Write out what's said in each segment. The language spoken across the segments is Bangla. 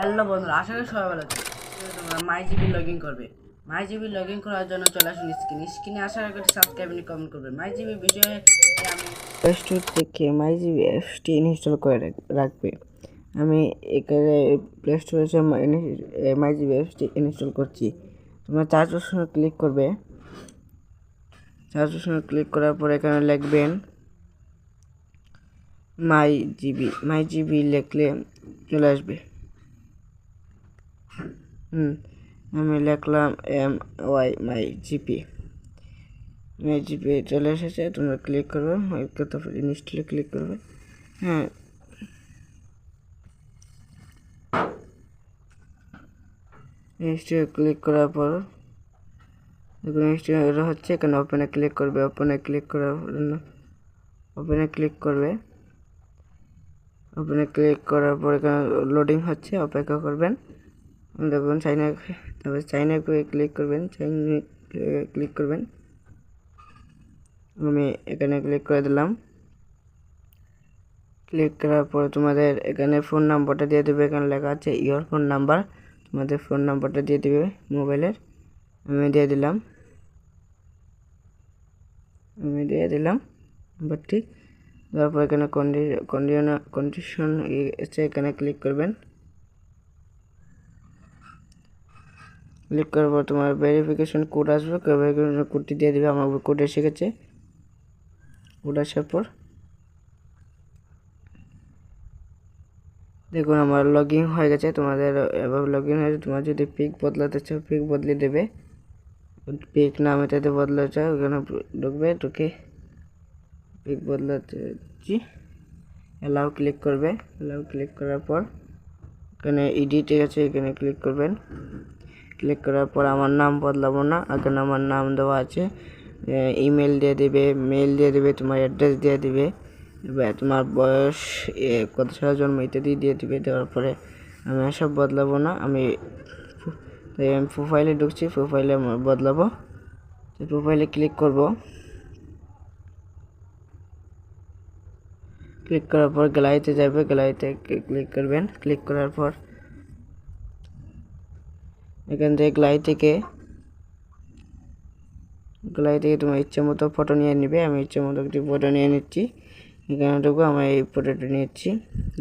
হ্যালো বন্ধুরা, আশা করি সবাই ভালো তোমরা মাই জিবি লগ ইন করবে। মাই জিবি লগ ইন করার জন্য চলে আসুন স্ক্রিন স্ক্রিনে আসার আগে সাবস্ক্রাইব কমেন্ট করবেন। মাই জিবি বিষয়ে আমি প্লে স্টোর থেকে মাই জিবি অ্যাপসটি ইনস্টল করে রাখ- রাখবে। আমি এখানে প্লে স্টোরে মাই জিবি অ্যাপসটি ইনস্টল করছি। তোমরা চার্জ অপশনে ক্লিক করবে। চার্জ অপশনে ক্লিক করার পর এখানে লিখবেন মাই জিবি মাই জিবি লিখলে চলে আসবে। আমি লিখলাম M Y, my GP. My GP চলে এসেছে, তোমরা ক্লিক করবে তারপর ইনস্টলে ক্লিক করবে। হ্যাঁ। ইনস্টলে ক্লিক করার পর ইনস্টল হচ্ছে, এখানে ওপেনে ক্লিক করবে ওপেনে ক্লিক করার জন্য ওপেনে ক্লিক করবে। ওপেনে ক্লিক করার পর এখানে লোডিং হচ্ছে, অপেক্ষা করবেন। দেখুন চাইনা তারপরে চাইনা করে ক্লিক করবেন চাইনা ক্লিক করবেন। আমি এখানে ক্লিক করে দিলাম। ক্লিক করার পর তোমাদের এখানে ফোন নাম্বারটা দিয়ে দেবে, এখানে লেখা আছে ইয়োর ফোন নাম্বার তোমাদের ফোন নাম্বারটা দিয়ে দেবে মোবাইলের। আমি দিয়ে দিলাম। আমি দিয়ে দিলাম নাম্বারটি তারপর এখানে কন্ডিশন কন্ডিশন এসে এখানে ক্লিক করবেন। ক্লিক করার পর তোমার ভেরিফিকেশন কোড আসবে ভেরিফিকেশন কোডটি দিয়ে দেবে, আমার কোড এসে গেছে। কোড আসার পর। দেখুন, আমার লগ ইন হয়ে গেছে, তোমাদের এবার লগ ইন হয়েছে তোমার যদি পিক বদলাতে চাও পিক বদলে দেবে। পিক নাম এটাতে বদলাতে চাও ওখানে ঢুকবে, ঢুকে পিক বদলাতে জি অ্যালাউ ক্লিক করবে। অ্যালাউ ক্লিক করার পর, এখানে এডিট আছে, এখানে ক্লিক করবেন। ক্লিক করার পর আমার নাম বদলাবো না। এখানে আমার নাম দেওয়া আছে। ইমেল দিয়ে দেবে মেল দিয়ে দেবে, তোমার অ্যাড্রেস দিয়ে দিবে। এবার তোমার বয়স কত সালে জন্ম, ইত্যাদি দিয়ে দিবে। দেওয়ার পরে আমি এসব বদলাবো না। আমি আমি প্রোফাইলে ঢুকছি প্রোফাইলে বদলাবো। প্রোফাইলে ক্লিক করব। ক্লিক করার পর গ্যালারিতে যাবে। গ্যালারিতে ক্লিক করবেন। ক্লিক করার পর এখান থেকে গ্লাই থেকে গ্লাই থেকে তোমার ইচ্ছে মতো ফটো নিয়ে নিবে। আমি ইচ্ছে মতো একটি ফটো নিয়ে নিচ্ছি। এখানেটুকু আমি এই ফটোটা নিচ্ছি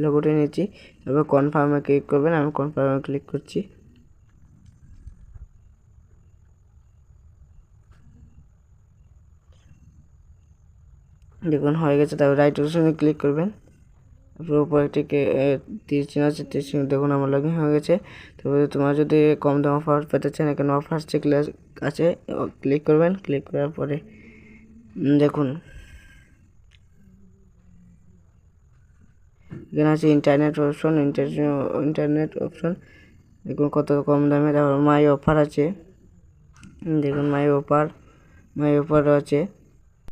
লোগোটা নিচ্ছি। তারপর কনফার্মে ক্লিক করবেন, আমি কনফার্মে ক্লিক করছি। দেখুন হয়ে গেছে, তারপর রাইট অপশনে ক্লিক করবেন। উপরে একটি চিহ্ন আছে চিহ্ন দেখুন আমার লগ হয়ে গেছে। তারপরে তোমার যদি কম দাম অফার পেতে চান, এখানে অফার চেক আছে ক্লিক করবেন। ক্লিক করার পরে দেখুন। এখানে আছে ইন্টারনেট অপশন ইন্টারনেট অপশন দেখুন কত কম দামে, তারপর মাই অফার আছে। দেখুন মাই অফার মাই অফার আছে।